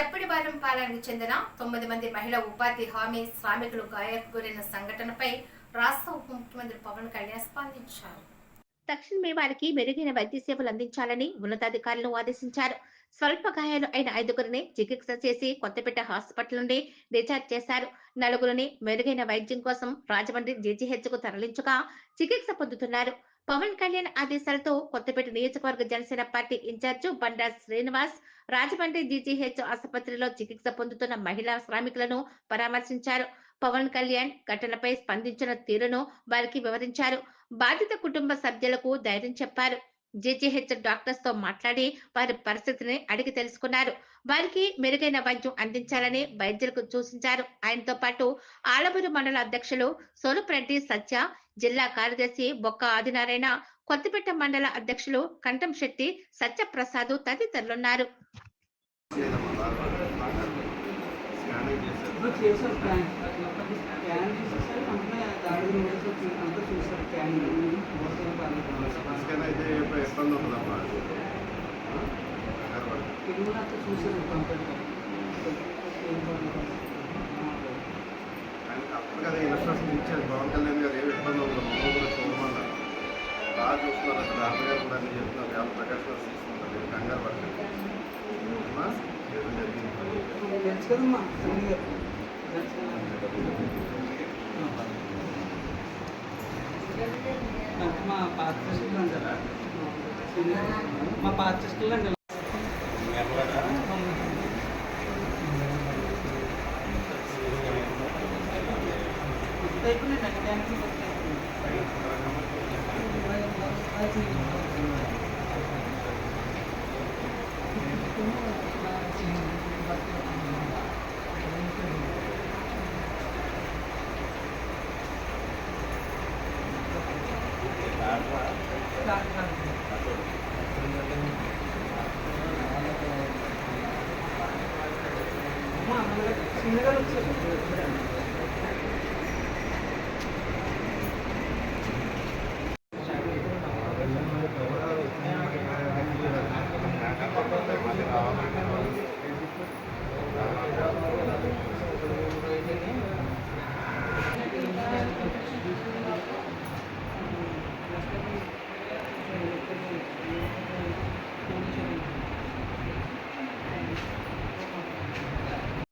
చప్పిడివారం పాలనకు చెందిన తొమ్మిది మంది మహిళా ఉపాధి హామీ శ్రామికులు గాయకు గురైన సంఘటనపై రాష్ట్ర ఉప ముఖ్యమంత్రి పవన్ కళ్యాణ్ స్పందించారు. తక్షణమే వారికి మెరుగైన వైద్య సేవలు అందించాలని ఉన్నతాధికారులను ఆదేశించారు. స్వల్ప గాయాలు అయిన ఐదుగురిని చికిత్స చేసి కొత్తపేట హాస్పిటల్ నుండి డిశ్చార్జ్ చేశారు. నలుగురిని మెరుగైన వైద్యం కోసం రాజమండ్రి జీజీహెచ్కు తరలించగా చికిత్స పొందుతున్నారు. పవన్ కళ్యాణ్ ఆదేశాలతో కొత్తపేట నియోజకవర్గ Janasena party incharge Banda Srinivas Rajahmundry GGH ఆసుపత్రిలో చికిత్స పొందుతున్న మహిళా శ్రామికులను పరామర్శించారు. పవన్ కళ్యాణ్ ఘటనపై స్పందించిన తీరును వారికి వివరించారు. బాధిత కుటుంబ సభ్యులకు ధైర్యం చెప్పారు. జీజీహెచ్ డాక్టర్స్తో మాట్లాడి వారి పరిస్థితిని అడిగి తెలుసుకున్నారు. వారికి మెరుగైన వైద్యం అందించాలని వైద్యులకు సూచించారు. ఆయనతో పాటు ఆలమూరు మండల అధ్యక్షులు సోలుప్రెడ్డి సత్య జిల్లా కార్యదర్శి బొక్క ఆదినారాయణ కొత్తపేట మండల అధ్యక్షులు కంఠం శెట్టి సత్యప్రసాద్ తదితరులున్నారు. స్కానింగ్ చేశారు. కంప్లీట్ ఆయనకి అప్పుడు కదా ఇన్స్ట్రక్షన్ ఇచ్చారు పవన్ కళ్యాణ్ గారు ఏమి ఇబ్బంది కూడా చూడమన్నారు బాగా చూస్తున్నారు అక్కడ అన్నగారు కూడా అన్ని చెప్తున్నారు వేల ప్రకాశం తీసుకుంటారు మీరు కంగారు పడకండి అమ్మా, ఏదో జరిగింది మా పాత్ర మా పాత సిస్టర్లు అంటారా అయిపోయింది రావాలి